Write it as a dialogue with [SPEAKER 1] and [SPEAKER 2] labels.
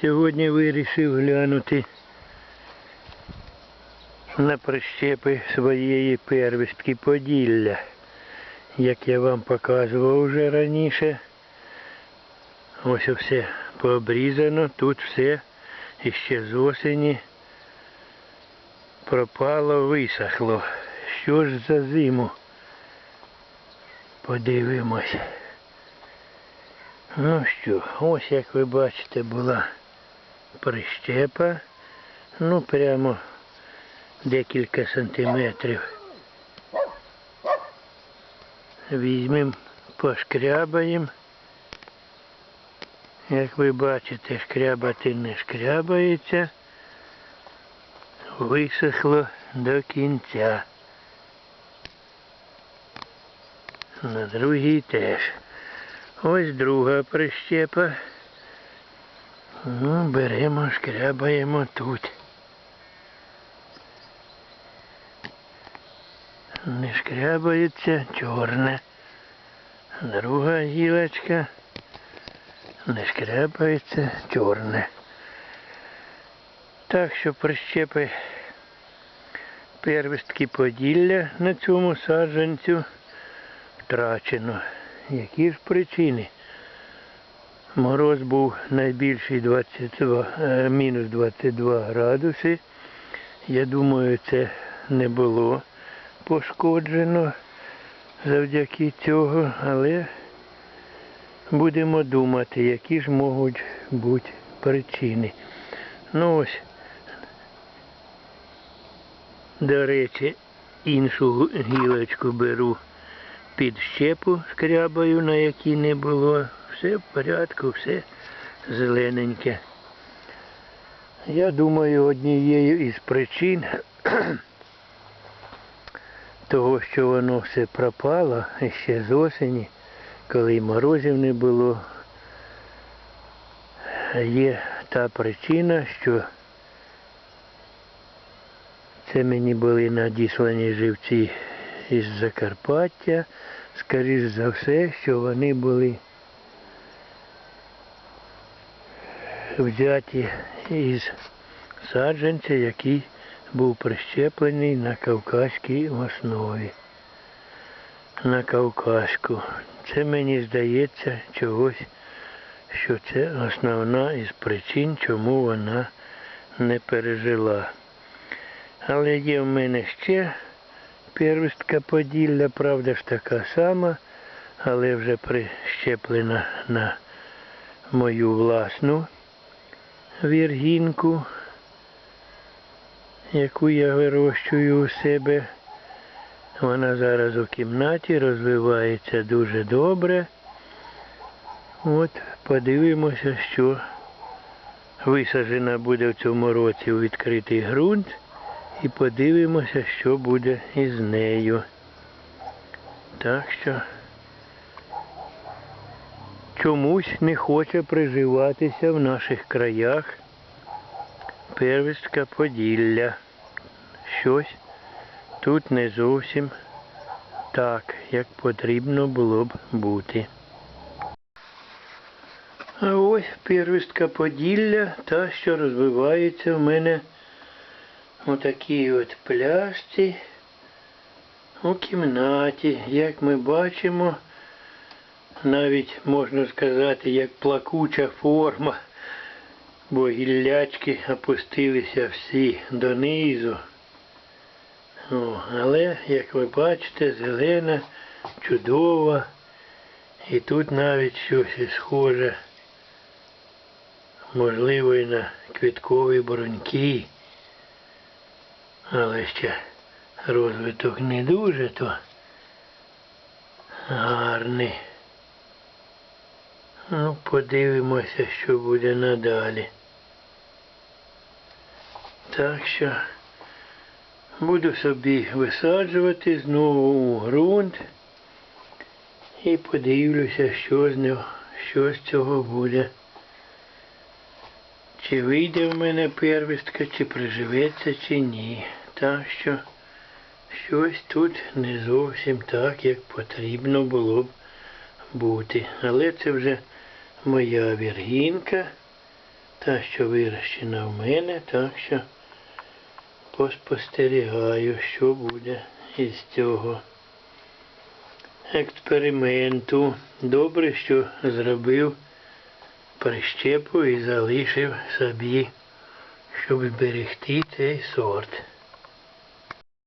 [SPEAKER 1] Сьогодні вирішив глянути на прищепи своєї первістки Поділля. Як я вам показував вже раніше. Ось все пообрізано, тут все іще з осені пропало, висохло. Що ж за зиму? Подивимось. Ну що, ось як ви бачите, була прищепа. Ну прямо декілька сантиметрів. Візьмемо, пошкрябаємо. Як ви бачите, шкрябати не шкрябається. Висохло до кінця. На другій теж. Ось друга прищепа. Ну, беремо, шкрябаємо тут. Не шкрябається, чорне. Друга гілочка. Не шкрябається, чорне. Так що прищепи первістки Поділля на цьому саджанцю втрачено. Які ж причини? Мороз був найбільший 22, е, мінус 22 градуси. Я думаю, це не було пошкоджено завдяки цього, але будемо думати, які ж можуть бути причини. Ну ось, до речі, іншу гілочку беру під щепу скрябаю, на якій не було. Все в порядку, все зелененьке. Я думаю, однією із причин того, що воно все пропало ще з осені, коли й морозів не було, є та причина, що це мені були надіслані живці із Закарпаття, скоріш за все, що вони були взяті із саджанця, який був прищеплений на кавказькій основі. На Кавказьку. Це мені здається чогось, що це основна із причин, чому вона не пережила. Але є в мене ще первістка Поділля, правда ж така сама, але вже прищеплена на мою власну віргінку, яку я вирощую у себе. Вона зараз у кімнаті розвивається дуже добре. От, подивимося, що висаджена буде в цьому році у відкритий ґрунт. І подивимося, що буде із нею. Так що чомусь не хоче приживатися в наших краях первістка Поділля. Щось тут не зовсім так, як потрібно було б бути. А ось первістка Поділля, та, що розвивається в мене отакій от пляшці у кімнаті. Як ми бачимо, навіть можна сказати, як плакуча форма, бо гіллячки опустилися всі донизу. О, але, як ви бачите, зелена, чудова. І тут навіть щось схоже, можливо, і на квіткові броньки. Але ще розвиток не дуже, то гарний. Ну, подивимося, що буде надалі. Так що буду собі висаджувати знову у ґрунт і подивлюся, що з нього, що з цього буде. Чи вийде в мене первістка, чи приживеться, чи ні. Так що щось тут не зовсім так, як потрібно було б бути. Але це вже моя віргінка. та, що вирощена в мене, так що поспостерігаю, що буде із цього експерименту. Добре, що зробив прищепу і залишив собі, щоб зберегти цей сорт.